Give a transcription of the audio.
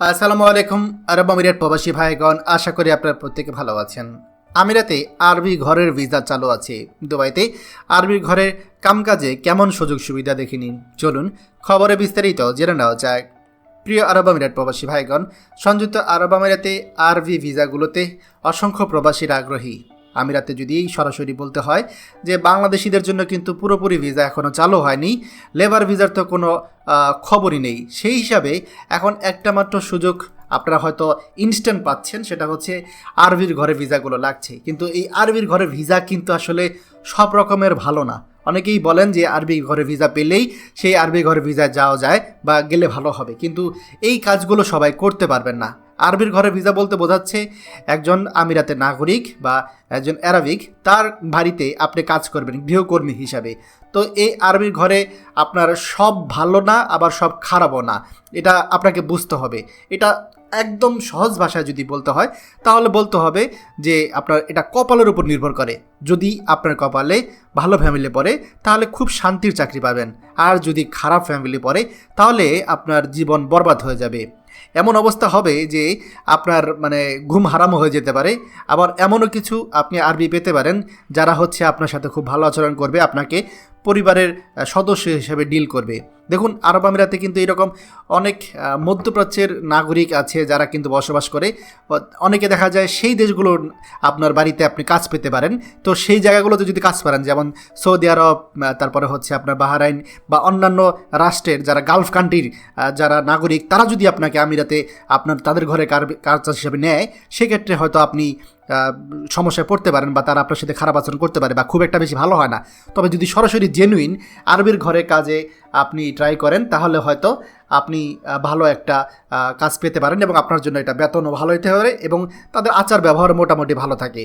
আসসালামু আলাইকুম, আরব আমিরাত প্রবাসী ভাইগণ, আশা করি আপনারা প্রত্যেকে ভালো আছেন। আমিরাতে আরবি ঘরের ভিসা চালু আছে। দুবাইতে আরবি ঘরের কামকাজে কেমন সুযোগ সুবিধা দেখে নিন। চলুন খবরে বিস্তারিত জেনে নেওয়া যাক। প্রিয় আরব আমিরাত প্রবাসী ভাইগণ, সংযুক্ত আরব আমিরাতে আরবি ভিসাগুলোতে অসংখ্য প্রবাসীর আগ্রহী। আমিরাতে যদি এই সরাসরি বলতে হয় যে বাংলাদেশিদের জন্য কিন্তু পুরোপুরি ভিসা এখনও চালু হয়নি, লেবার ভিসার তো কোনো খবরই নেই। সেই হিসাবে এখন একটা মাত্র সুযোগ আপনারা হয়তো ইনস্ট্যান্ট পাচ্ছেন, সেটা হচ্ছে আরবির ঘরে ভিসাগুলো লাগছে। কিন্তু এই আরবির ঘরে ভিসা কিন্তু আসলে সব রকমের ভালো না। অনেকেই বলেন যে আরবি ঘরে ভিসা পেলেই সেই আরবি ঘরে ভিসা যাওয়া যায় বা গেলে ভালো হবে। কিন্তু এই কাজগুলো সবাই করতে পারবেন না। আরবির ঘরে ভিসা বলতে বোঝাচ্ছে একজন আমিরাতের নাগরিক বা একজন অ্যারাবিক। তার বাড়িতে আপনি কাজ করবেন গৃহকর্মী হিসাবে। তো এই আরবির ঘরে আপনার সব ভালো না, আবার সব খারাপও না। এটা আপনাকে বুঝতে হবে। এটা একদম সহজ ভাষায় যদি বলতে হয়, তাহলে বলতে হবে যে আপনার এটা কপালের উপর নির্ভর করে। যদি আপনার কপালে ভালো ফ্যামিলি পড়ে, তাহলে খুব শান্তির চাকরি পাবেন। আর যদি খারাপ ফ্যামিলি পড়ে, তাহলে আপনার জীবন বরবাদ হয়ে যাবে। এমন অবস্থা হবে যে আপনার মানে ঘুম হারামও হয়ে যেতে পারে। আবার এমনও কিছু আপনি আরবি পেতে পারেন, যারা হচ্ছে আপনার সাথে খুব ভালো আচরণ করবে, আপনাকে পরিবারের সদস্য হিসেবে ডিল করবে। দেখুন, আরব আমিরাতে কিন্তু এরকম অনেক মধ্যপ্রাচ্যের নাগরিক আছে যারা কিন্তু বসবাস করে। অনেকে দেখা যায় সেই দেশগুলো আপনার বাড়িতে আপনি কাজ পেতে পারেন। তো সেই জায়গাগুলোতে যদি কাজ পারেন যেমন সৌদি আরব তারপরে হচ্ছে আপনার বাহারাইন বা অন্যান্য রাষ্ট্রের যারা গালফ কান্ট্রির যারা নাগরিক, তারা যদি আপনাকে আমিরাতে আপনার তাদের ঘরে কাজ হিসেবে নেয়, সেক্ষেত্রে হয়তো আপনি সমস্যায় পড়তে পারেন বা তারা আপনার সাথে খারাপ আচরণ করতে পারে বা খুব একটা বেশি ভালো হয় না। তবে যদি সরাসরি জেনুইন আরবির ঘরে কাজে আপনি ট্রাই করেন, তাহলে হয়তো আপনি ভালো একটা কাজ পেতে পারেন এবং আপনার জন্য এটা বেতনও ভালো হতে পারে এবং তাদের আচার ব্যবহার মোটামুটি ভালো থাকে।